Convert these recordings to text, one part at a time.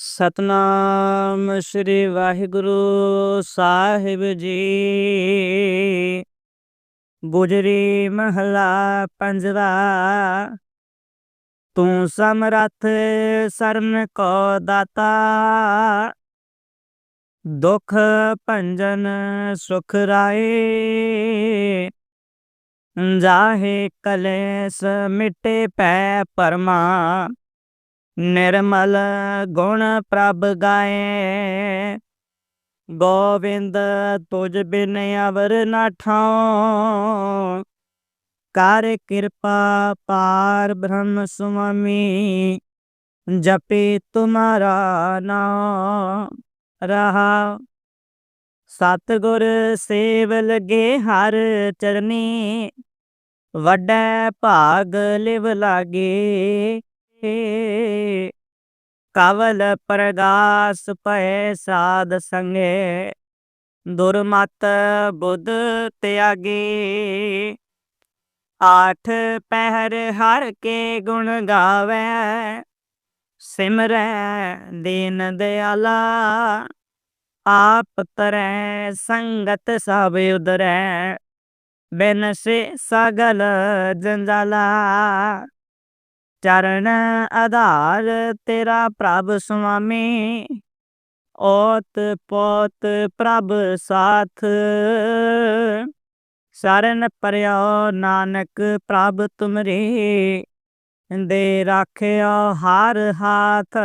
ਸਤਨਾਮ ਸ੍ਰੀ ਵਾਹਿਗੁਰੂ ਸਾਹਿਬ ਜੀ। ਗੁਜਰੀ ਮਹਲਾ ਪੰਜਵਾ, ਤੂੰ ਸਮਰੱਥ ਸਰਨ ਕੋ ਦਾਤਾ। ਦੁਖ ਭੰਜਨ ਸੁਖ ਰਾਏ, ਜਾਹੇ ਕਲੇਸ ਮਿਟੇ ਪੈ ਪਰਮਾ। ਨਿਰਮਲ ਗੁਣ ਪ੍ਰਭ ਗਾਏ। ਗੋਵਿੰਦ ਤੁਝ ਬਿਨ ਅਵਰ ਨਾ ਠਾਉ। ਕਰ ਕਿਰਪਾ ਪਾਰ ਬ੍ਰਹਮ ਸੁਆਮੀ, ਜਪੇ ਤੁਮਾਰਾ ਨਾਮ ਰਹਾ। ਸਤਿਗੁਰ ਸੇਵ ਲਗੇ ਹਰ ਚਰਨੀ, ਵੱਡਾ ਭਾਗ ਲਿਵ ਲਾਗੇ। ਕਵਲ ਪ੍ਰਗਾਸ ਪੈ ਸਾਧ ਸੰਗੇ, ਦੁਰਮਤ ਬੁੱਧ ਤਿਆਗੀ। ਆਠ ਪਹਿਰ ਹਰ ਕੇ ਗੁਣ ਗਾਵੇ, ਸਿਮਰੈ ਦੀਨ ਦਿਆਲਾ। ਆਪ ਤਰੈ ਸੰਗਤ ਸਭ ਉਦਰੈ ਬਿਨ ਸੇ ਸਗਲ ਜੰਜਾਲਾ। ਚਰਨ ਆਧਾਰ, ਤੇਰਾ ਪ੍ਰਭ ਸੁਆਮੀ। ਔਤ ਪੋਤ ਪ੍ਰਭ ਸਾਥ। ਸਰਨ ਪਰਿਓ ਨਾਨਕ ਪ੍ਰਭ ਤੁਮਰੇ। ਦੇ ਰਾਖਿਓ ਹਰ ਹਾਥ।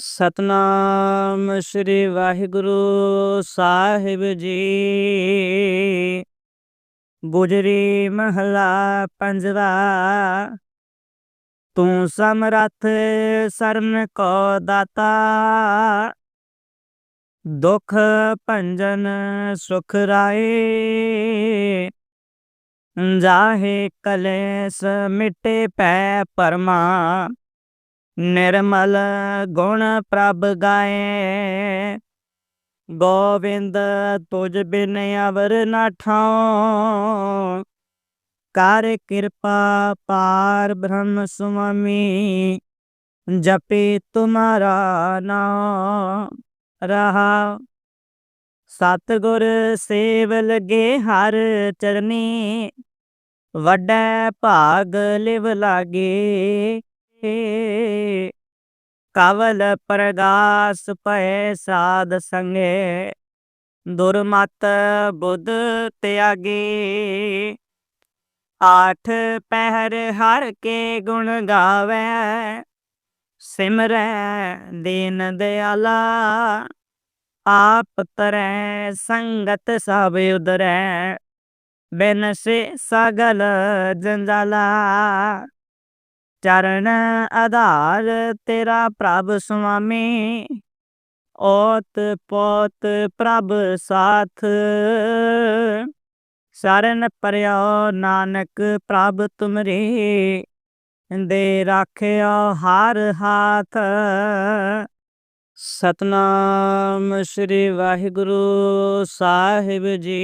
ਸਤਨਾਮ ਸ੍ਰੀ ਵਾਹਿਗੁਰੂ ਸਾਹਿਬ ਜੀ। ਬੁਜਰੀ ਮਹਲਾ ਪੰਜਵਾ। ਤੂੰ ਸਮਰੱਥ ਸਰਨ ਕੋ ਦਾਤਾ। ਦੁਖ ਭੰਜਨ ਸੁਖ ਰਾਏ। ਜਾਹੇ ਕਲੇਸ ਮਿਟੇ ਪੈ ਪਰਮਾ। ਨਿਰਮਲ ਗੁਣ ਪ੍ਰਭ ਗਾਏ। ਗੋਵਿੰਦ ਤੁਝ ਬਿਨ ਅਵਰ ਨਾ ਠਾਉ। ਕਰ ਕਿਰਪਾ ਪਾਰ ਬ੍ਰਹਮ ਸੁਆਮੀ, ਜਪੇ ਤੁਮਾਰਾ ਨਾਮ ਰਹਾ। ਸਤਿਗੁਰ ਸੇਵ ਲਗੇ ਹਰ ਚਰਨੀ, ਵੱਡਾ ਭਾਗ ਲਿਵ ਲਾਗੇ। ਕਵਲ ਪ੍ਰਗਾਸ ਪੈ ਸਾਧ ਸੰਗੇ, ਦੁਰਮਤ ਬੁੱਧ ਤਿਆਗੇ। ਆਠ ਪਹਿਰ ਹਰ ਕੇ ਗੁਣ ਗਾਵੇ, ਸਿਮਰੈ ਦੀਨ ਦਿਆਲਾ, ਆਪ ਤਰੈ ਸੰਗਤ ਸਭ ਉਦਰੈ, ਬਿਨ ਸੇ ਸਗਲ ਜੰਜਾਲਾ। ਚਰਨ ਆਧਾਰ ਤੇਰਾ ਪ੍ਰਭ ਸੁਆਮੀ, ਔਤ ਪੋਤ ਪ੍ਰਭ ਸਾਥ। ਸਰਨ ਪਰਿਓ ਨਾਨਕ ਪ੍ਰਭ ਤੁਮਰੇ ਦੇ ਰਾਖਿਓ ਹਾਰ ਹਾਥ ਸਤਨਾਮ ਸ੍ਰੀ ਵਾਹਿਗੁਰੂ ਸਾਹਿਬ ਜੀ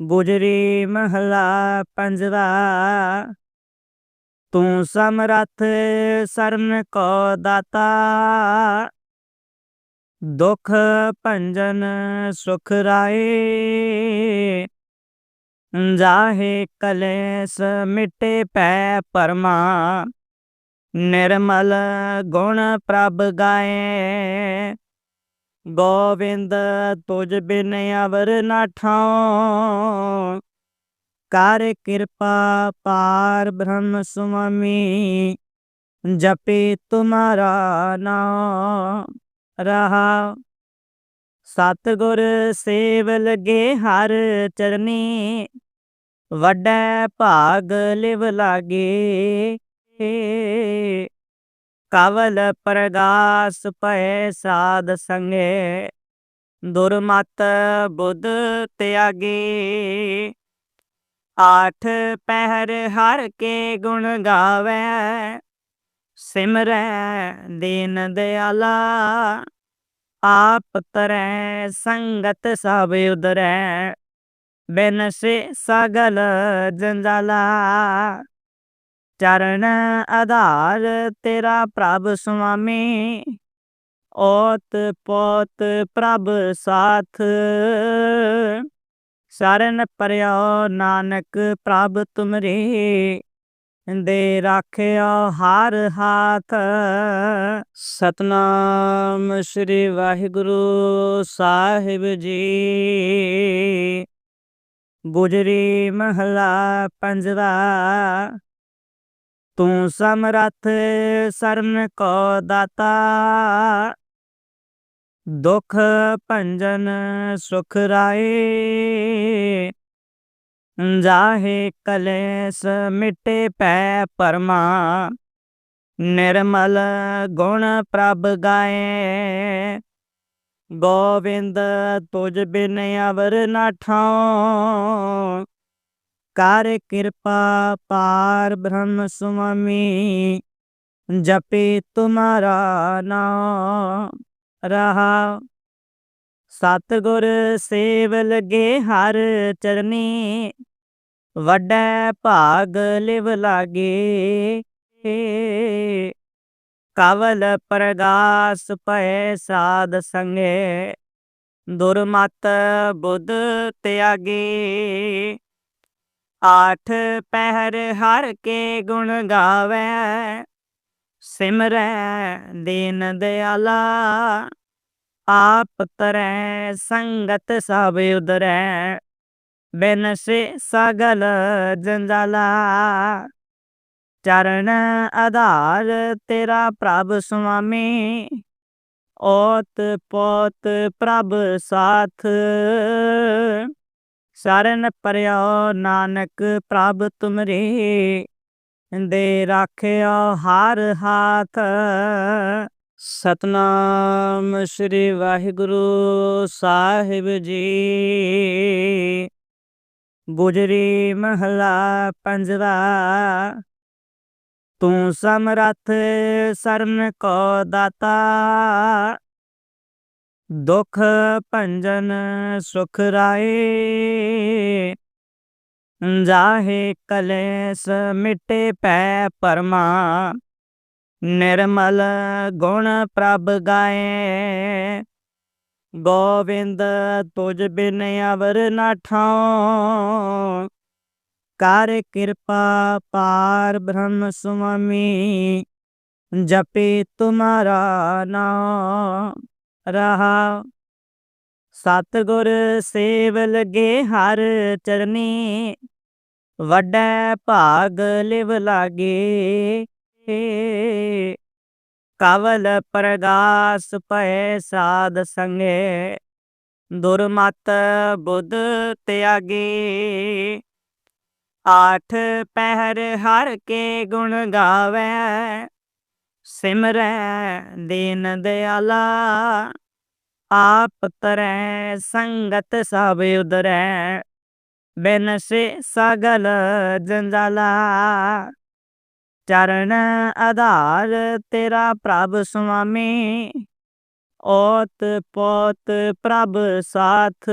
ਗੁਜਰੀ ਮਹਲਾ ਪੰਜਵਾ ਤੂੰ ਸਮਰਥ ਸਰਨ ਕੋ ਦਾਤਾ ਦੁਖ ਭੰਜਨ ਸੁਖ ਰਾਏ। ਜਾਹੇ ਕਲੇਸ ਮਿਟੇ ਪੈ ਪਰਮਾ। ਨਿਰਮਲ ਗੁਣ ਪ੍ਰਭ ਗਾਏ। ਗੋਵਿੰਦ ਤੁਜ ਬਿਨ ਅਵਰ ਨਾ ਠਾਉ। ਕਰ ਕਿਰਪਾ ਪਾਰ ਬ੍ਰਹਮ ਸੁਆਮੀ, ਜਪੇ ਤੁਮਾਰਾ ਨਾਮ ਰਹਾ। ਸਤਿਗੁਰ ਸੇਵ ਲਗੇ ਹਰ ਚਰਨੀ ਵੱਡਾ ਭਾਗ ਲਿਵ ਲਾਗੇ। ਕਵਲ ਪ੍ਰਗਾਸ ਪੈ ਸਾਧ ਸੰਗੇ, ਦੁਰਮਤ ਬੁੱਧ ਤਿਆਗੇ। ਆਠ ਪਹਿਰ ਹਰ ਕੇ ਗੁਣ ਗਾਵੇ ਸਿਮਰੈ ਦੀਨ ਦਿਆਲਾ, ਆਪ ਤਰੈ ਸੰਗਤ ਸਭ ਉਦਰੈ, ਬਿਨ ਸੇ ਸਗਲ ਜੰਜਾਲਾ। ਚਰਨ ਆਧਾਰ ਤੇਰਾ ਪ੍ਰਭ ਸੁਆਮੀ ਔਤ ਪੋਤ ਪ੍ਰਭ ਸਾਥ। ਸਰਨ ਪਰਿਓ ਨਾਨਕ ਪ੍ਰਭ ਤੁਮਰੇ ਦੇ ਰਾਖਿਓ ਹਰ ਹਾਥ। ਸਤਨਾਮ ਸ੍ਰੀ ਵਾਹਿਗੁਰੂ ਸਾਹਿਬ ਜੀ। ਗੁਜਰੀ ਮਹਲਾ ਪੰਜਵਾ, ਤੂੰ ਸਮਰੱਥ ਸਰਨ ਕੋ ਦਾਤਾ। ਦੁਖ ਭੰਜਨ ਸੁਖ ਰਾਏ। ਜਾਹੇ ਕਲੇਸ ਮਿਟੇ ਪੈ ਪਰਮਾ। ਨਿਰਮਲ ਗੁਣ ਪ੍ਰਭ ਗਾਏ। ਗੋਵਿੰਦ ਤੁਜ ਬਿਨ ਅਵਰ ਨਾ ਠਾਉ। ਕਰ ਕਿਰਪਾ ਪਾਰ ਬ੍ਰਹਮ ਸੁਆਮੀ, ਜਪੇ ਤੁਮਾਰਾ ਨਾਮ ਰਹਾ ਸਤਿਗੁਰ ਸੇਵ ਲਗੇ ਹਰ ਚਰਨੀ, ਵੱਡਾ ਭਾਗ ਲਿਵ ਲਾਗੇ। ਕਵਲ ਪ੍ਰਗਾਸ ਪੈ ਸਾਧ ਸੰਗੇ, ਦੁਰਮਤ ਬੁੱਧ ਤਿਆਗੇ। ਆਠ ਪਹਿਰ ਹਰ ਕੇ ਗੁਣ ਗਾਵੇ, ਸਿਮਰੈ ਦੀਨ ਦਿਆਲਾ। ਆਪ ਤਰੈ ਸੰਗਤ ਸਭ ਉਦਰੈ ਬਿਨ ਸੇ ਸਗਲ ਜੰਜਾਲਾ ਚਰਨ ਆਧਾਰ ਤੇਰਾ ਪ੍ਰਭ ਸੁਆਮੀ ਔਤ ਪੋਤ ਪ੍ਰਭ ਸਾਥ ਸਰਨ ਪਰਿਓ ਨਾਨਕ ਪ੍ਰਭ ਤੁਮਰੇ ਦੇ ਰਾਖਿਓ ਹਰ ਹਾਥ ਸਤਨਾਮ ਸ੍ਰੀ ਵਾਹਿਗੁਰੂ ਸਾਹਿਬ ਜੀ। ਗੁਜਰੀ ਮਹਲਾ ਪੰਜਵਾ, ਤੂੰ ਸਮਰੱਥ ਸਰਨ ਕੋ ਦਾਤਾ। ਦੁਖ ਭੰਜਨ ਸੁਖ ਰਾਏ, ਜਾਹੇ ਕਲੇਸ ਮਿਟੇ ਪੈ ਪਰਮਾ। ਨਿਰਮਲ ਗੁਣ ਪ੍ਰਭ ਗਾਏ। ਗੋਵਿੰਦ ਤੁਜ ਬਿਨ ਅਵਰ ਨਾ ਠਾਉ। ਕਰ ਕਿਰਪਾ ਪਾਰ ਬ੍ਰਹਮ ਸੁਆਮੀ, ਜਪੇ ਤੁਮਾਰਾ ਨਾਮ ਰਹਾ। ਸਤਿਗੁਰ ਸੇਵ ਲਗੇ ਹਰ ਚਰਨੀ, ਵੱਡਾ ਭਾਗ ਲਿਵ ਲਾਗੇ। ਕਵਲ ਪ੍ਰਗਾਸ ਪੈ ਸਾਧ ਸੰਗੇ, ਦੁਰਮਤ ਬੁੱਧ ਤਿਆਗੀ। ਆਠ ਪਹਿਰ ਹਰ ਕੇ ਗੁਣ ਗਾਵੇ, ਸਿਮਰੈ ਦੀਨ ਦਿਆਲਾ। ਆਪ ਤਰੈ ਸੰਗਤ ਸਭ ਉਦਰੈ ਬਿਨ ਸੇ ਸਗਲ ਜੰਜਾਲਾ। ਚਰਨ ਆਧਾਰ, ਤੇਰਾ ਪ੍ਰਭ ਸੁਆਮੀ। ਔਤ ਪੋਤ ਪ੍ਰਭ ਸਾਥ।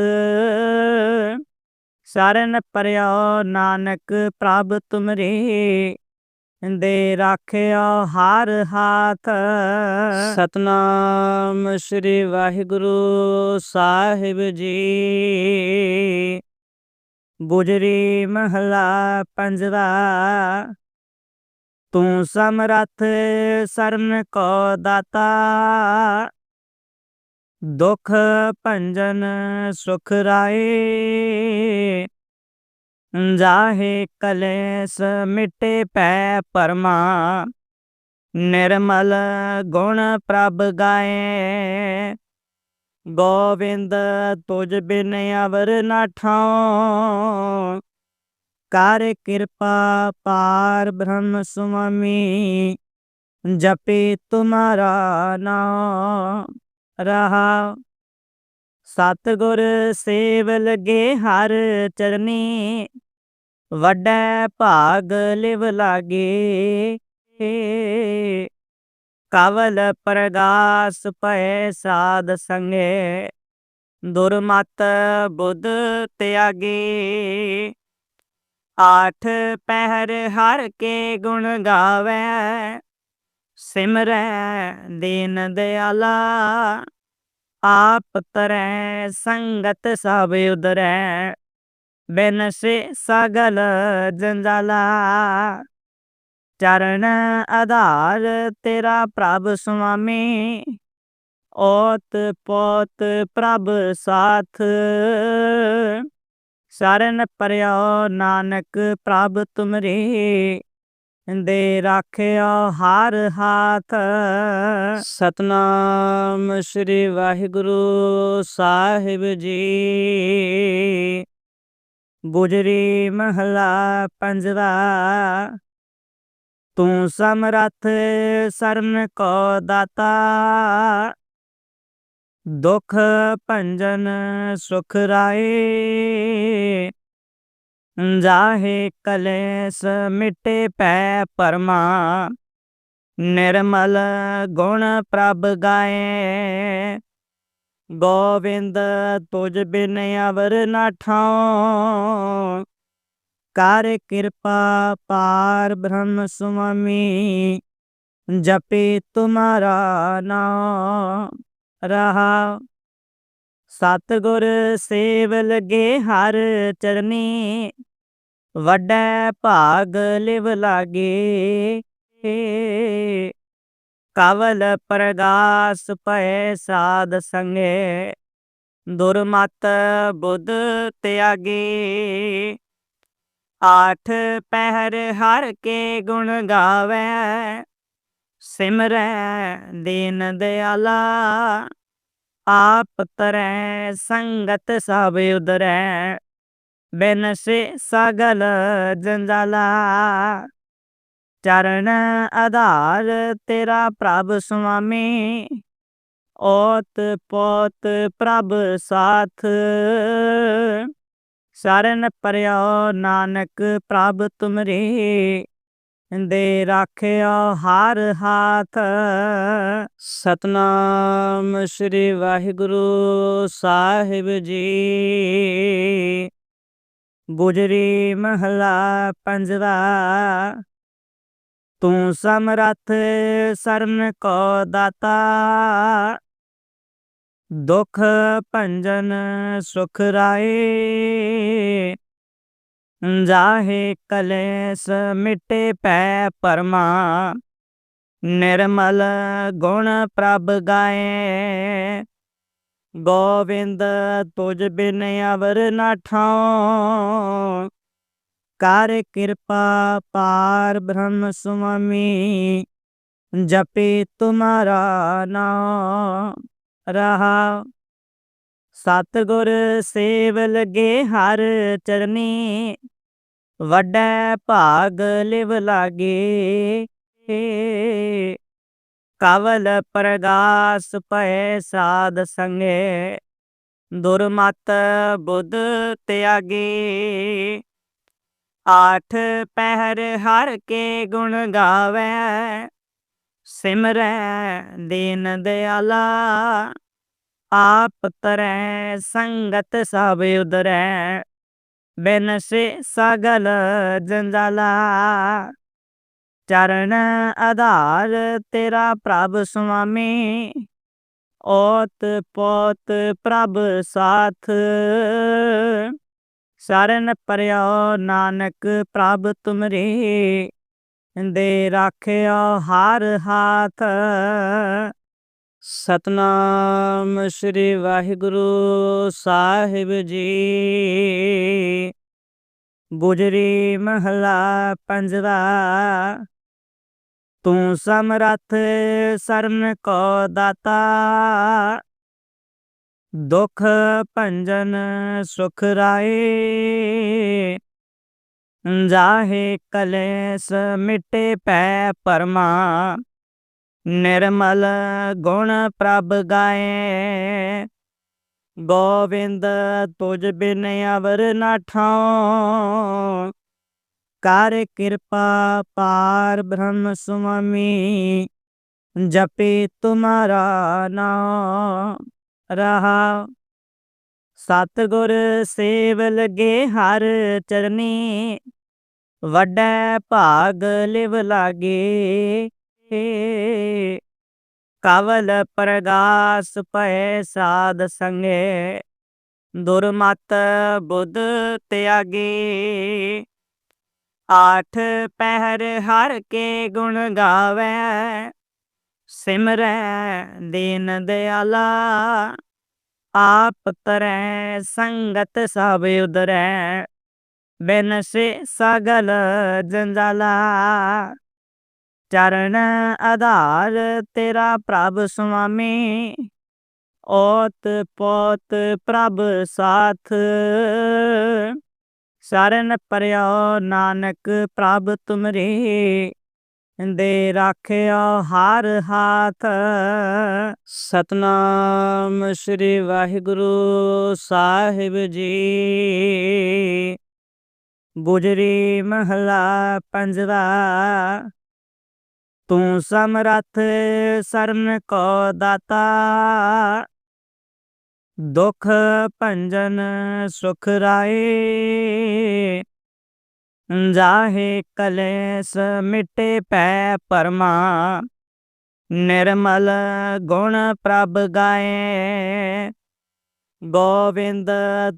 ਸਰਨ ਪਰਿਓ ਨਾਨਕ ਪ੍ਰਭ ਤੁਮਰੇ। ਦੇ ਰਾਖਿਓ ਹਰ ਹਾਥ। ਸਤਨਾਮ ਸ੍ਰੀ ਵਾਹਿਗੁਰੂ ਸਾਹਿਬ ਜੀ। ਗੁਜਰੀ ਮਹਲਾ ਪੰਜਵਾ। ਤੂੰ ਸਮਰੱਥ ਸਰਨ ਕੋ ਦਾਤਾ। ਦੁਖ ਭੰਜਨ ਸੁਖ ਰਾਏ। ਜਾਹੇ ਕਲੇਸ ਮਿਟੇ ਪੈ ਪਰਮਾ। ਨਿਰਮਲ ਗੁਣ ਪ੍ਰਭ ਗਾਏ। ਗੋਵਿੰਦ ਤੁਜ ਬਿਨ ਅਵਰ ਨਾ ਠਾਉ। ਕਰ ਕਿਰਪਾ ਪਾਰ ਬ੍ਰਹਮ ਸੁਆਮੀ, ਜਪੇ ਤੁਮਾਰਾ ਨਾਮ ਰਹਾ। ਸਤਿਗੁਰ ਸੇਵ ਲਗੇ ਹਰ ਚਰਨੀ, ਵੱਡਾ ਭਾਗ ਲਿਵ ਲਾਗੇ। ਕਵਲ ਪ੍ਰਗਾਸ ਪੈ ਸਾਧ ਸੰਗੇ, ਦੁਰਮਤ ਬੁੱਧ ਤਿਆਗੇ। ਆਠ ਪਹਿਰ ਹਰ ਕੇ ਗੁਣ ਗਾਵੇ, ਸਿਮਰੈ ਦੀਨ ਦਿਆਲਾ। ਆਪ ਤਰੈ ਸੰਗਤ ਸਭ ਉਦਰੈ ਬਿਨ ਸੇ ਸਗਲ ਜੰਜਾਲਾ। ਚਰਨ ਆਧਾਰ ਤੇਰਾ ਪ੍ਰਭ ਸੁਆਮੀ ਔਤ ਪੋਤ ਪ੍ਰਭ ਸਾਥ। ਸਰਨ ਪਰਿਓ ਨਾਨਕ ਪ੍ਰਭ ਤੁਮਰੀ, ਦੇ ਰਾਖਿਓ ਹਰ ਹਾਥ। ਸਤਨਾਮ ਸ੍ਰੀ ਵਾਹਿਗੁਰੂ ਸਾਹਿਬ ਜੀ। ਗੁਜਰੀ ਮਹਲਾ ਪੰਜਵਾ, ਤੂੰ ਸਮਰਥ ਸਰਨ ਕੋ ਦਾਤਾ। ਦੁਖ ਭੰਜਨ ਸੁਖ ਰਾਏ। ਜਾਹੇ ਕਲੇਸ ਮਿਟੇ ਪੈ ਪਰਮਾ। ਨਿਰਮਲ ਗੁਣ ਪ੍ਰਭ ਗਾਏ। ਗੋਵਿੰਦ ਤੁਜ ਬਿਨ ਅਵਰ ਨਾ ਠਾਉ। ਕਰ ਕਿਰਪਾ ਪਾਰ ਬ੍ਰਹਮ ਸੁਆਮੀ, ਜਪੇ ਤੁਮਾਰਾ ਨਾਮ। ਰਹਾ। ਸਤਿਗੁਰ ਸੇਵ ਲਗੇ ਹਰ ਚਰਨੀ, ਵੱਡਾ ਭਾਗ ਲਿਵ ਲਾਗੇ। ਕਵਲ ਪ੍ਰਗਾਸ ਪੈ ਸਾਧ ਸੰਗੇ, ਦੁਰਮਤ ਬੁੱਧ ਤਿਆਗੇ। ਆਠ ਪਹਿਰ ਹਰ ਕੇ ਗੁਣ ਗਾਵੇ ਸਿਮਰੈ ਦੀਨ ਦਿਆਲਾ, ਆਪ ਤਰੈ ਸੰਗਤ ਸਭ ਉਦਰੈ, ਬਿਨ ਸੇ ਸਗਲ ਜੰਜਾਲਾ। ਚਰਨ ਆਧਾਰ ਤੇਰਾ ਪ੍ਰਭ ਸੁਆਮੀ ਔਤ ਪੋਤ ਪ੍ਰਭ ਸਾਥ। ਸਰਨ ਪਰਿਓ ਨਾਨਕ ਪ੍ਰਭ ਤੁਮਰੀ ਦੇ ਰਾਖਿਆ ਹਰ ਹਾਥ। ਸਤਨਾਮ ਸ੍ਰੀ ਵਾਹਿਗੁਰੂ ਸਾਹਿਬ ਜੀ। ਗੁਜਰੀ ਮਹਲਾ ਪੰਜਵਾ। ਤੂੰ ਸਮਰੱਥ ਸਰਨ ਕੋ ਦਾਤਾ। ਦੁਖ ਭੰਜਨ ਸੁਖ ਰਾਏ। ਜਾਹੇ ਕਲੇਸ ਮਿਟੇ ਪੈ ਪਰਮਾ। ਨਿਰਮਲ ਗੁਣ ਪ੍ਰਭ ਗਾਏ। ਗੋਵਿੰਦ ਤੁਜ ਬਿਨ ਅਵਰ ਨਾ ਠਾਉ। ਕਰ ਕਿਰਪਾ ਪਾਰ ਬ੍ਰਹਮ ਸੁਆਮੀ, ਜਪੇ ਤੁਮਾਰਾ ਨਾਮ ਰਹਾ ਸਤਿਗੁਰ ਸੇਵ ਲਗੇ ਹਰ ਚਰਨੀ, ਵੱਡਾ ਭਾਗ ਲਿਵ ਲਾਗੇ। ਕਵਲ ਪ੍ਰਗਾਸ ਪੈ ਸਾਧ ਸੰਗੇ, ਦੁਰਮਤ ਬੁੱਧ ਤਿਆਗੇ। ਆਠ ਪਹਿਰ ਹਰ ਕੇ ਗੁਣ ਗਾਵੇ, ਸਿਮਰੈ ਦੀਨ ਦਿਆਲਾ। ਆਪ ਤਰੈ ਸੰਗਤ ਸਭ ਉਦਰੈ, ਬਿਨ ਸੇ ਸਗਲ ਜੰਜਾਲਾ। ਚਰਨ ਆਧਾਰ ਤੇਰਾ ਪ੍ਰਭ ਸੁਆਮੀ, ਔਤ ਪੋਤ ਪ੍ਰਭ ਸਾਥ। ਸਰਨ ਪਰਿਓ ਨਾਨਕ ਪ੍ਰਭ ਤੁਮਰੀ, ਦੇ ਰਾਖਿਓ ਹਰ ਹਾਥ। ਸਤਨਾਮ ਸ੍ਰੀ ਵਾਹਿਗੁਰੂ ਸਾਹਿਬ ਜੀ। ਗੁਜਰੀ ਮਹਲਾ ਪੰਜਵਾ, ਤੂੰ ਸਮਰੱਥ ਸਰਨ ਕੋ ਦਾਤਾ। ਦੁਖ ਭੰਜਨ ਸੁਖ ਰਾਏ, ਜਾਹੇ ਕਲੇਸ ਮਿਟੇ ਪੈ ਪਰਮਾ। ਨਿਰਮਲ ਗੁਣ ਪ੍ਰਭ ਗਾਏ। ਗੋਵਿੰਦ ਤੁਜ ਬਿਨ ਅਵਰ ਨਾ ਠਾਉ। ਕਰ ਕਿਰਪਾ ਪਾਰ ਬ੍ਰਹਮ ਸੁਆਮੀ, ਜਪੇ ਤੁਮਾਰਾ ਨਾਮ। ਰਹਾ ਸਤਿਗੁਰ ਸੇਵ ਲਗੇ ਹਰ ਚਰਨੀ ਵੱਡਾ ਭਾਗ ਲਿਵ ਲਾਗੇ। ਕਵਲ ਪ੍ਰਗਾਸ ਭੈ ਸਾਧ ਸੰਗੇ, ਦੁਰਮਤ ਬੁੱਧ ਤਿਆਗੇ। ਆਠ ਪਹਿਰ ਹਰ ਕੇ ਗੁਣ ਗਾਵੇ, ਸਿਮਰੈ ਦੀਨ ਦਿਆਲਾ। ਆਪ ਤਰੈ ਸੰਗਤ ਸਭ ਉਦਰੈ ਬਿਨ ਸੇ ਸਗਲ ਜੰਜਾਲਾ। ਚਰਨ ਆਧਾਰ, ਤੇਰਾ ਪ੍ਰਭ ਸੁਆਮੀ। ਔਤ ਪੋਤ ਪ੍ਰਭ ਸਾਥ। ਸਰਨ ਪਰਿਓ ਨਾਨਕ ਪ੍ਰਭ ਤੁਮਰੇ। ਦੇ ਰਾਖਿਓ ਹਰ ਹਾਥ। ਸਤਨਾਮ ਸ੍ਰੀ ਵਾਹਿਗੁਰੂ ਸਾਹਿਬ ਜੀ। ਗੁਜਰੀ ਮਹਲਾ ਪੰਜਵਾ। ਤੂੰ ਸਮਰੱਥ ਸਰਨ ਕੋ ਦਾਤਾ। ਦੁਖ ਭੰਜਨ ਸੁਖ ਰਾਏ। ਜਾਹੇ ਕਲੇਸ ਮਿਟੇ ਪੈ ਪਰਮਾ। ਨਿਰਮਲ ਗੁਣ ਪ੍ਰਭ ਗਾਏ। ਗੋਵਿੰਦ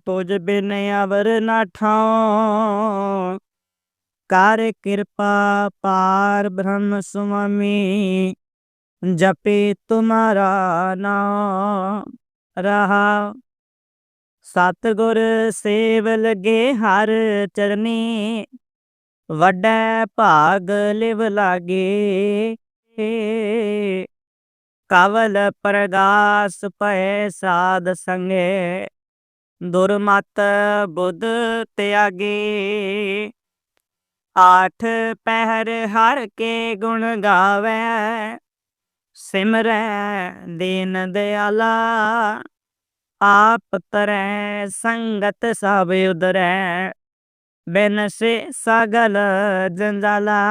ਤੁਝ ਬਿਨ ਅਵਰ ਨਾ ਠਾਉ। ਕਰ ਕਿਰਪਾ ਪਾਰ ਬ੍ਰਹਮ ਸੁਆਮੀ, ਜਪੇ ਤੁਮਾਰਾ ਨਾਮ ਰਹਾ। ਸਤਿਗੁਰ ਸੇਵ ਲਗੇ ਹਰ ਚਰਨੀ, ਵੱਡਾ ਭਾਗ ਲਿਵ ਲਾਗੇ। ਕਵਲ ਪ੍ਰਗਾਸ ਭੈ ਸਾਧ ਸੰਗੇ, ਦੁਰਮਤ ਬੁੱਧ ਤਿਆਗੇ। ਆਠ ਪਹਿਰ ਹਰ ਕੇ ਗੁਣ ਗਾਵੇ, ਸਿਮਰੈ ਦੀਨ ਦਿਆਲਾ, ਆਪ ਤਰੈ ਸੰਗਤ ਸਭ ਉਦਰੈ, ਬਿਨ ਸੇ ਸਗਲ ਜੰਜਾਲਾ।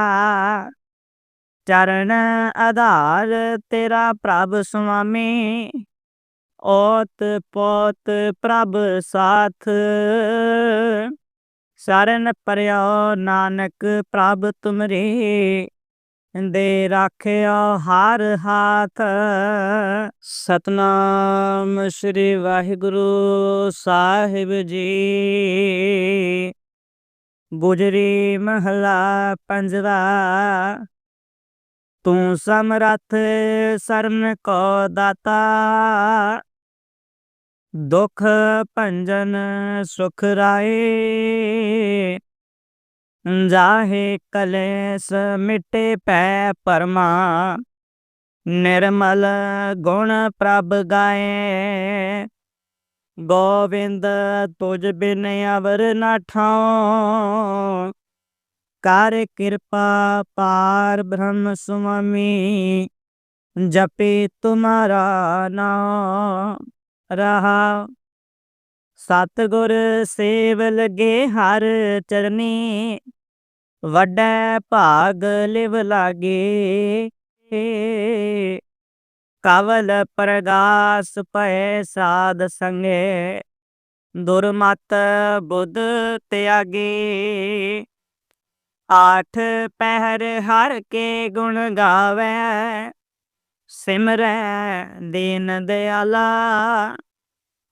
ਚਰਨ ਆਧਾਰ ਤੇਰਾ ਪ੍ਰਭ ਸੁਆਮੀ, ਔਤ ਪੋਤ ਪ੍ਰਭ ਸਾਥ। ਸਰਨ ਪਰਿਓ ਨਾਨਕ ਪ੍ਰਭ ਤੁਮਰੇ, ਦੇ ਰਾਖਿਓ ਹਰ ਹਾਥ। ਸਤਨਾਮ ਸ੍ਰੀ ਵਾਹਿਗੁਰੂ ਸਾਹਿਬ ਜੀ। ਗੁਜਰੀ ਮਹਲਾ ਪੰਜਵਾ, ਤੂੰ ਸਮਰੱਥ ਸਰਨ ਕੋ ਦਾਤਾ। ਦੁਖ ਭੰਜਨ ਸੁਖ ਰਾਏ। ਜਾਹੇ ਕਲੇਸ ਮਿਟੇ ਪੈ ਪਰਮਾ। ਨਿਰਮਲ ਗੁਣ ਪ੍ਰਭ ਗਾਏ। ਗੋਵਿੰਦ ਤੁਜ ਬਿਨ ਅਵਰ ਨਾ ਠਾਉ। ਕਰ ਕਿਰਪਾ ਪਾਰ ਬ੍ਰਹਮ ਸੁਆਮੀ, ਜਪੇ ਤੁਮਾਰਾ ਨਾਮ ਰਹਾ। ਸਤਿਗੁਰ ਸੇਵ ਲਗੇ ਹਰ ਚਰਨੀ, ਵੱਡਾ ਭਾਗ ਲਿਵ ਲਾਗੇ। ਕਵਲ ਪ੍ਰਗਾਸ ਭੈ ਸਾਧ ਸੰਗੇ, ਦੁਰਮਤ ਬੁੱਧ ਤਿਆਗੇ। ਆਠ ਪਹਿਰ ਹਰ ਕੇ ਗੁਣ ਗਾਵੇ ਸਿਮਰੈ ਦੀਨ ਦਿਆਲਾ,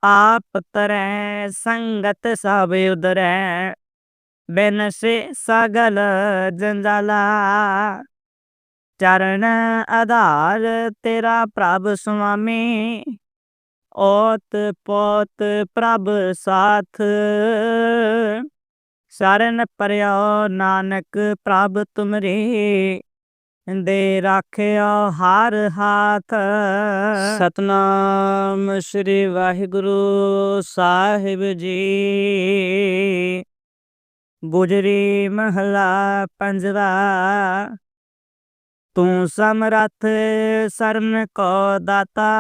ਆਪ ਤਰੈ ਸੰਗਤ ਸਭ ਉਦਰੈ, ਬਿਨ ਸੇ ਸਗਲ ਜੰਜਾਲਾ। ਚਰਨ ਆਧਾਰ ਤੇਰਾ ਪ੍ਰਭ ਸੁਆਮੀ ਔਤ ਪੋਤ ਪ੍ਰਭ ਸਾਥ। ਸਰਨ ਪਰਿਓ ਨਾਨਕ ਪ੍ਰਭ ਤੁਮਰੇ ਦੇ ਰਾਖਿਓ ਹਰ ਹਾਥ। ਸਤਨਾਮ ਸ੍ਰੀ ਵਾਹਿਗੁਰੂ ਸਾਹਿਬ ਜੀ। ਗੁਜਰੀ ਮਹਲਾ ਪੰਜਵਾ, ਤੂੰ ਸਮਰੱਥ ਸਰਨ ਕੋ ਦਾਤਾ।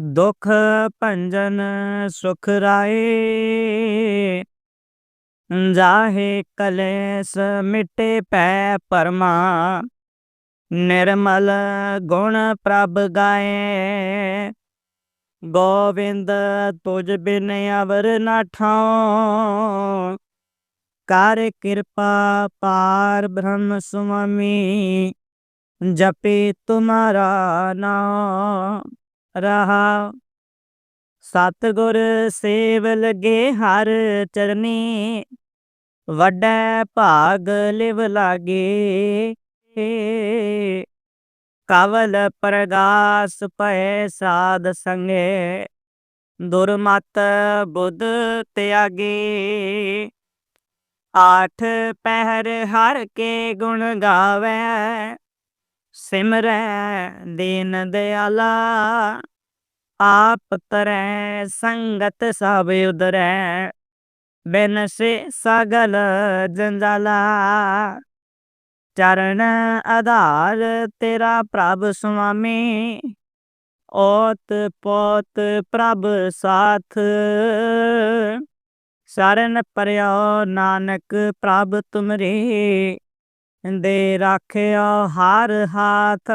ਦੁਖ ਭੰਜਨ ਸੁਖ ਰਾਏ। ਜਾਹੇ ਕਲੇਸ ਮਿਟੇ ਪੈ ਪਰਮਾ। ਨਿਰਮਲ ਗੁਣ ਪ੍ਰਭ ਗਾਏ। ਗੋਵਿੰਦ ਤੁਜ ਬਿਨ ਅਵਰ ਨਾ ਠਾਉ। ਕਰ ਕਿਰਪਾ ਪਾਰ ਬ੍ਰਹਮ ਸੁਆਮੀ, ਜਪੇ ਤੁਮਾਰਾ ਨਾਮ। ਰਹਾ ਸਤਿਗੁਰ ਸੇਵ ਲਗੇ ਹਰ ਚਰਨੀ, ਵੱਡਾ ਭਾਗ ਲਿਵ ਲਾਗੇ। ਕਵਲ ਪ੍ਰਗਾਸ ਪੈ ਸਾਧ ਸੰਗੇ, ਦੁਰਮਤ ਬੁੱਧ ਤਿਆਗੇ। ਆਠ ਪਹਿਰ ਹਰ ਕੇ ਗੁਣ ਗਾਵੇ, ਸਿਮਰੈ ਦੀਨ ਦਿਆਲਾ। ਆਪ ਤਰੈ ਸੰਗਤ ਸਭ ਉਦਰੈ ਬਿਨ ਸੇ ਸਗਲ ਜੰਜਾਲਾ ਚਰਨ ਆਧਾਰ ਤੇਰਾ ਪ੍ਰਭ ਸੁਆਮੀ ਔਤ ਪੋਤ ਪ੍ਰਭ ਸਾਥ ਸਰਨ ਪਰਿਓ ਨਾਨਕ ਪ੍ਰਭ ਤੁਮਰੇ ਦੇ ਰਾਖਿਓ ਹਰ ਹਾਥ।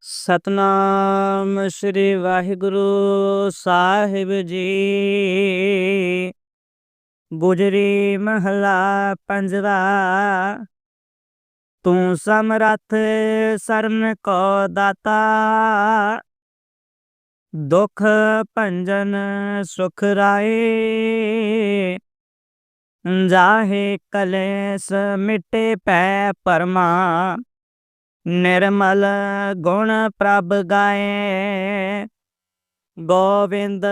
ਸਤਨਾਮ ਸ੍ਰੀ ਵਾਹਿਗੁਰੂ ਸਾਹਿਬ ਜੀ। ਗੁਜਰੀ ਮਹਲਾ ਪੰਜਵਾ। ਤੂੰ ਸਮਰੱਥ ਸਰਨ ਕੋ ਦਾਤਾ। ਦੁਖ ਭੰਜਨ ਸੁਖ ਰਾਏ। ਜਾਹੇ ਕਲੇਸ ਮਿਟੇ ਪੈ ਪਰਮਾ। ਨਿਰਮਲ ਗੁਣ ਪ੍ਰਭ ਗਾਏ। ਗੋਵਿੰਦ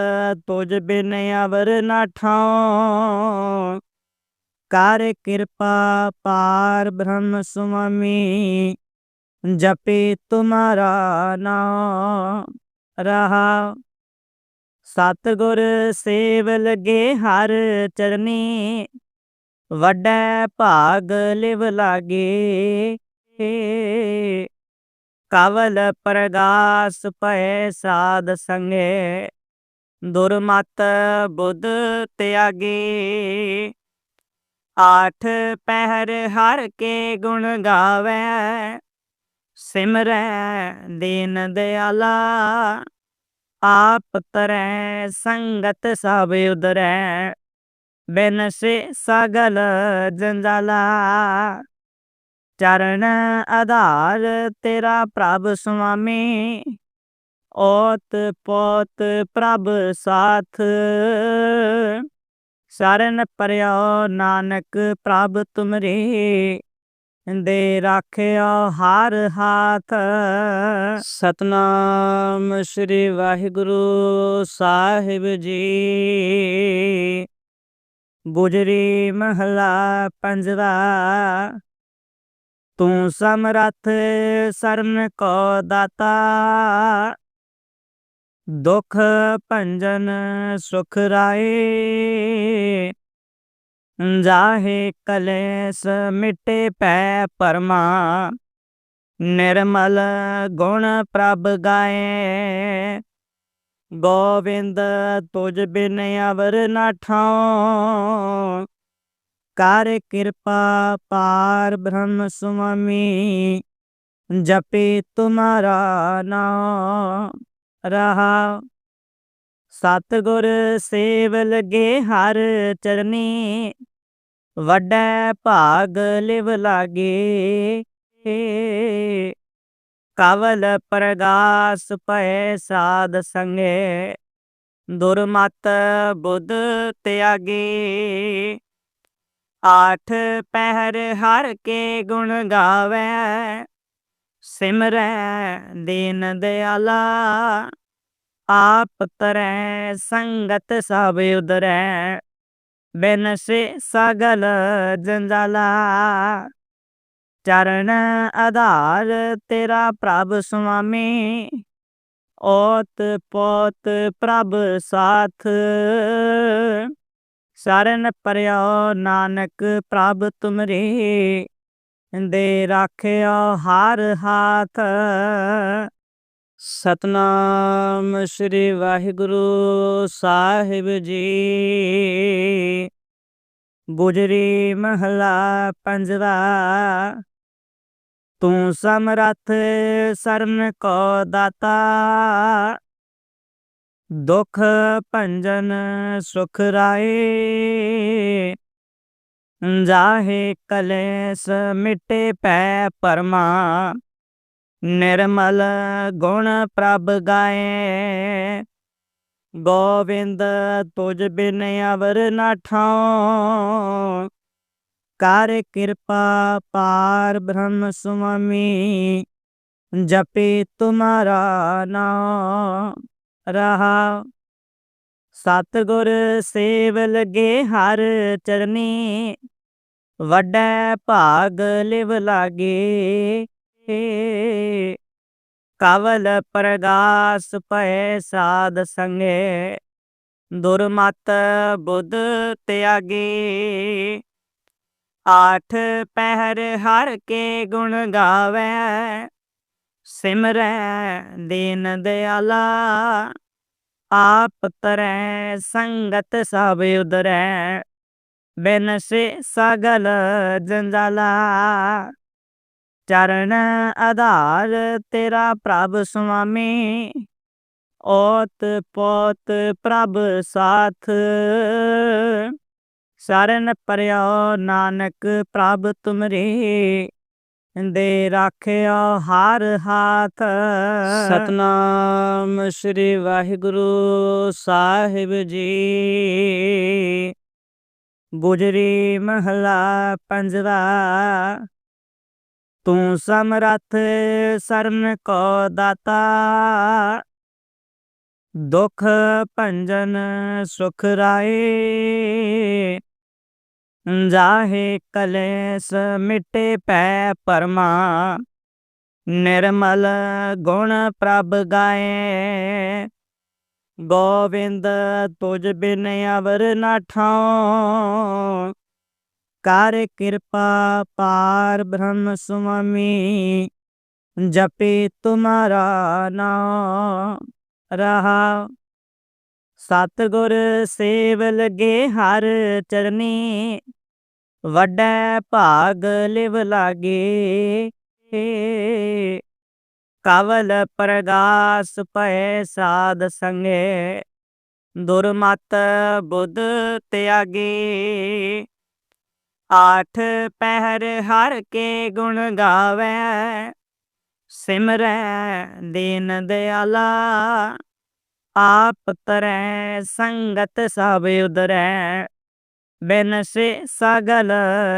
ਤੁਜ ਬਿਨ ਅਵਰ ਨਾ ਠਾਉ। ਕਰ ਕਿਰਪਾ ਪਾਰ ਬ੍ਰਹਮ ਸੁਆਮੀ, ਜਪੇ ਤੁਮਾਰਾ ਨਾਮ ਰਹਾ। ਸਤਿਗੁਰ ਸੇਵ ਲਗੇ ਹਰ ਚਰਨੀ ਵੱਡਾ ਭਾਗ ਲਿਵ ਲਾਗੇ। ਕਵਲ ਪ੍ਰਗਾਸ ਪੈ ਸਾਧ ਸੰਗੇ। ਦੁਰਮਤ ਬੁੱਧ ਤਿਆਗੇ। ਆਠ ਪਹਿਰ ਹਰ ਕੇ ਗੁਣ ਗਾਵੇ। ਸਿਮਰੈ ਦੀਨ ਦਿਆਲਾ। ਆਪ ਤਰੈ ਸੰਗਤ ਸਭ ਉਦਰੈ ਬਿਨ ਸੇ ਸਗਲ ਜੰਜਾਲਾ ਚਰਨ ਆਧਾਰ ਤੇਰਾ ਪ੍ਰਭ ਸੁਆਮੀ ਔਤ ਪੋਤ ਪ੍ਰਭ ਸਾਥ ਸਰਨ ਪਰਿਓ ਨਾਨਕ ਪ੍ਰਭ ਤੁਮਰੇ ਦੇ ਰਾਖਿਓ ਹਰ ਹਾਥ ਸਤਨਾਮ ਸ੍ਰੀ ਵਾਹਿਗੁਰੂ ਸਾਹਿਬ ਜੀ ਗੁਜਰੀ ਮਹਲਾ ਪੰਜਵਾ, ਤੂੰ ਸਮਰੱਥ ਸਰਨ ਕੋ ਦਾਤਾ। ਦੁਖ ਭੰਜਨ ਸੁਖ ਰਾਏ, ਜਾਹੇ ਕਲੇਸ ਮਿਟੇ ਪੈ ਪਰਮਾ। ਨਿਰਮਲ ਗੁਣ ਪ੍ਰਭ ਗਾਏ ਗੋਵਿੰਦ ਤੁਜ ਬਿਨ ਅਵਰ ਨਾ ਠਾਉ ਕਰ ਕਿਰਪਾ ਪਾਰ ਬ੍ਰਹਮ ਸੁਆਮੀ, ਜਪੇ ਤੁਮਾਰਾ ਨਾਮ। ਰਹਾ ਸਤਿਗੁਰ ਸੇਵ ਲਗੇ ਹਰ ਚਰਨੀ, ਵੱਡਾ ਭਾਗ ਲਿਵ ਲਾਗੇ। ਕਵਲ ਪ੍ਰਗਾਸ ਪੈ ਸਾਧ ਸੰਗੇ, ਦੁਰਮਤ ਬੁੱਧ ਤਿਆਗੀ। ਆਠ ਪਹਿਰ ਹਰ ਕੇ ਗੁਣ ਗਾਵੇ, ਸਿਮਰੈ ਦੀਨ ਦਿਆਲਾ। ਆਪ ਤਰੈ ਸੰਗਤ ਸਭ ਉਦਰੈ ਬਿਨ ਸੇ ਸਗਲ ਜੰਜਾਲਾ। ਚਰਨ ਆਧਾਰ, ਤੇਰਾ ਪ੍ਰਭ ਸੁਆਮੀ। ਔਤ ਪੋਤ ਪ੍ਰਭ ਸਾਥ। ਸਰਨ ਪਰਿਓ ਨਾਨਕ ਪ੍ਰਭ ਤੁਮਰੇ। ਦੇ ਰਾਖਿਓ ਹਰ ਹਾਥ। ਸਤਨਾਮ ਸ੍ਰੀ ਵਾਹਿਗੁਰੂ ਸਾਹਿਬ ਜੀ। ਗੁਜਰੀ ਮਹਲਾ ਪੰਜਵਾ। ਤੂੰ ਸਮਰੱਥ ਸਰਨ ਕੋ ਦਾਤਾ। ਦੁਖ ਭੰਜਨ ਸੁਖ ਰਾਏ। ਜਾਹੇ ਕਲੇਸ ਮਿਟੇ ਪੈ ਪਰਮਾ। ਨਿਰਮਲ ਗੁਣ ਪ੍ਰਭ ਗਾਏ। ਗੋਵਿੰਦ ਤੁਝ ਬਿਨ ਅਵਰ ਨਾ ਠਾਉ। ਕਰ ਕਿਰਪਾ ਪਾਰ ਬ੍ਰਹਮ ਸੁਆਮੀ, ਜਪੇ ਤੁਮਾਰਾ ਨਾਮ ਰਹਾ। ਸਤਿਗੁਰ ਸੇਵ ਲਗੇ ਹਰ ਚਰਨੀ, ਵੱਡਾ ਭਾਗ ਲਿਵ ਲਾਗੇ। ਕਵਲ ਪ੍ਰਗਾਸ ਪੈ ਸਾਧ ਸੰਗੇ, ਦੁਰਮਤ ਬੁੱਧ ਤਿਆਗੇ। ਆਠ ਪਹਿਰ ਹਰ ਕੇ ਗੁਣ ਗਾਵੇ, ਸਿਮਰੈ ਦੀਨ ਦਿਆਲਾ। ਆਪ ਤਰੈ ਸੰਗਤ ਸਭ ਉਦਰੈ, ਬਿਨ ਸੇ ਸਗਲ ਜੰਜਾਲਾ। ਚਰਨ ਆਧਾਰ ਤੇਰਾ ਪ੍ਰਭ ਸੁਆਮੀ, ਓਤ ਪੋਤ ਪ੍ਰਭ ਸਾਥ। ਸਰਨ ਪਰਿਓ ਨਾਨਕ ਪ੍ਰਭ ਤੁਮਰੇ, ਦੇ ਰਾਖਿਓ ਹਰ ਹਾਥ। ਸਤਨਾਮ ਸ੍ਰੀ ਵਾਹਿਗੁਰੂ ਸਾਹਿਬ ਜੀ। ਗੁਜਰੀ ਮਹਲਾ ਪੰਜਵਾ, ਤੂੰ ਸਮਰਥ ਸਰਨ ਕੋ ਦਾਤਾ। ਦੁਖ ਭੰਜਨ ਸੁਖ ਰਾਏ ਜਾਹੇ ਕਲੇਸ ਮਿਟੇ ਪੈ ਪਰਮਾ। ਨਿਰਮਲ ਗੁਣ ਪ੍ਰਭ ਗਾਏ। ਗੋਵਿੰਦ ਤੁਜ ਬਿਨ ਅਵਰ ਨਾ ਠਾਉ। ਕਰ ਕਿਰਪਾ ਪਾਰ ਬ੍ਰਹਮ ਸੁਆਮੀ, ਜਪੇ ਤੁਮਾਰਾ ਨਾਮ ਰਹਾ ਸਤਿਗੁਰ ਸੇਵ ਲਗੇ ਹਰ ਚਰਨੀ, ਵੱਡਾ ਭਾਗ ਲਿਵ ਲਾਗੇ। ਕਵਲ ਪ੍ਰਗਾਸ ਪੈ ਸਾਧ ਸੰਗੇ, ਦੁਰਮਤ ਬੁੱਧ ਤਿਆਗੇ। ਆਠ ਪਹਿਰ ਹਰ ਕੇ ਗੁਣ ਗਾਵੇ, ਸਿਮਰੈ ਦੀਨ ਦਿਆਲਾ। ਆਪ ਤਰੈ ਸੰਗਤ ਸਭ ਉਦਰੈ ਬਿਨ ਸੇ ਸਗਲ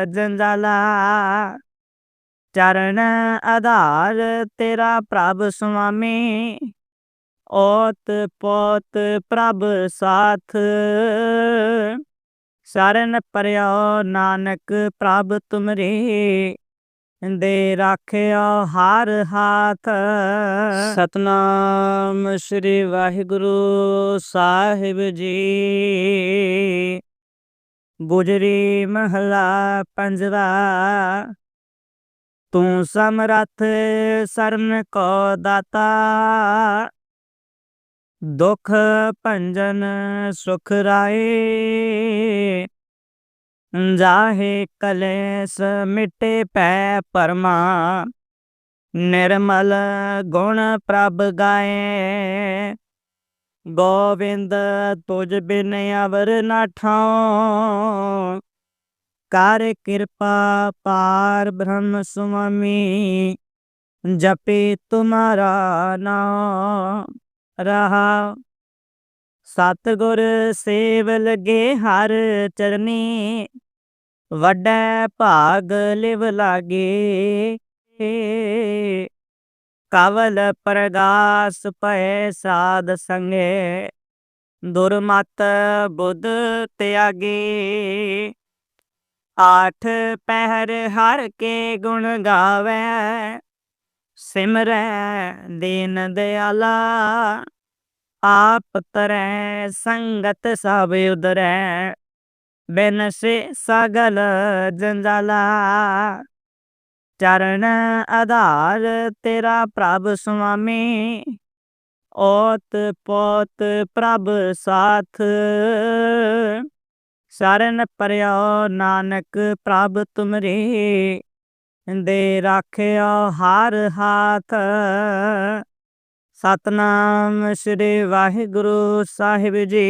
ਜੰਜਾਲਾ ਚਰਨ ਆਧਾਰ ਤੇਰਾ ਪ੍ਰਭ ਸੁਆਮੀ ਔਤ ਪੋਤ ਪ੍ਰਭ ਸਾਥ ਸਰਨ ਪਰਿਓ ਨਾਨਕ ਪ੍ਰਭ ਤੁਮਰੇ ਦੇ ਰਾਖਿਆ ਹਰ ਹਾਥ। ਸਤਨਾਮ ਸ੍ਰੀ ਵਾਹਿਗੁਰੂ ਸਾਹਿਬ ਜੀ। ਗੁਜਰੀ ਮਹਲਾ ਪੰਜਵਾ। ਤੂੰ ਸਮਰੱਥ ਸਰਨ ਕੋ ਦਾਤਾ। ਦੁਖ ਭੰਜਨ ਸੁਖ ਰਾਏ। ਜਾਹੇ ਕਲੇਸ ਮਿਟੇ ਪੈ ਪਰਮਾ। ਨਿਰਮਲ ਗੁਣ ਪ੍ਰਭ ਗਾਏ। ਗੋਵਿੰਦ ਤੁਜ ਬਿਨ ਅਵਰ ਨਾ ਠਾਉ। ਕਰ ਕਿਰਪਾ ਪਾਰ ਬ੍ਰਹਮ ਸੁਆਮੀ, ਜਪੇ ਤੁਮਾਰਾ ਨਾਮ ਰਹਾ। ਸਤਿਗੁਰ ਸੇਵ ਲਗੇ ਹਰ ਚਰਨੀ ਵੱਡਾ ਭਾਗ ਲਿਵ ਲਾਗੇ। ਕਵਲ ਪ੍ਰਗਾਸ ਪੈ ਸਾਧ ਸੰਗੇ। ਦੁਰਮਤ ਬੁੱਧ ਤਿਆਗੇ। ਆਠ ਪਹਿਰ ਹਰ ਕੇ ਗੁਣ ਗਾਵੇ। ਸਿਮਰੈ ਦੀਨ ਦਿਆਲਾ। ਆਪ ਤਰੈ ਸੰਗਤ ਸਭ ਉਦਰੈ ਬਿਨ ਸੇ ਸਗਲ ਜੰਜਾਲਾ ਚਰਨ ਆਧਾਰ ਤੇਰਾ ਪ੍ਰਭ ਸੁਆਮੀ ਔਤ ਪੋਤ ਪ੍ਰਭ ਸਾਥ ਸਰਨ ਪਰਿਓ ਨਾਨਕ ਪ੍ਰਭ ਤੁਮਰੇ ਦੇ ਰਾਖਿਓ ਹਰ ਹਾਥ ਸਤਨਾਮ ਸ੍ਰੀ ਵਾਹਿਗੁਰੂ ਸਾਹਿਬ ਜੀ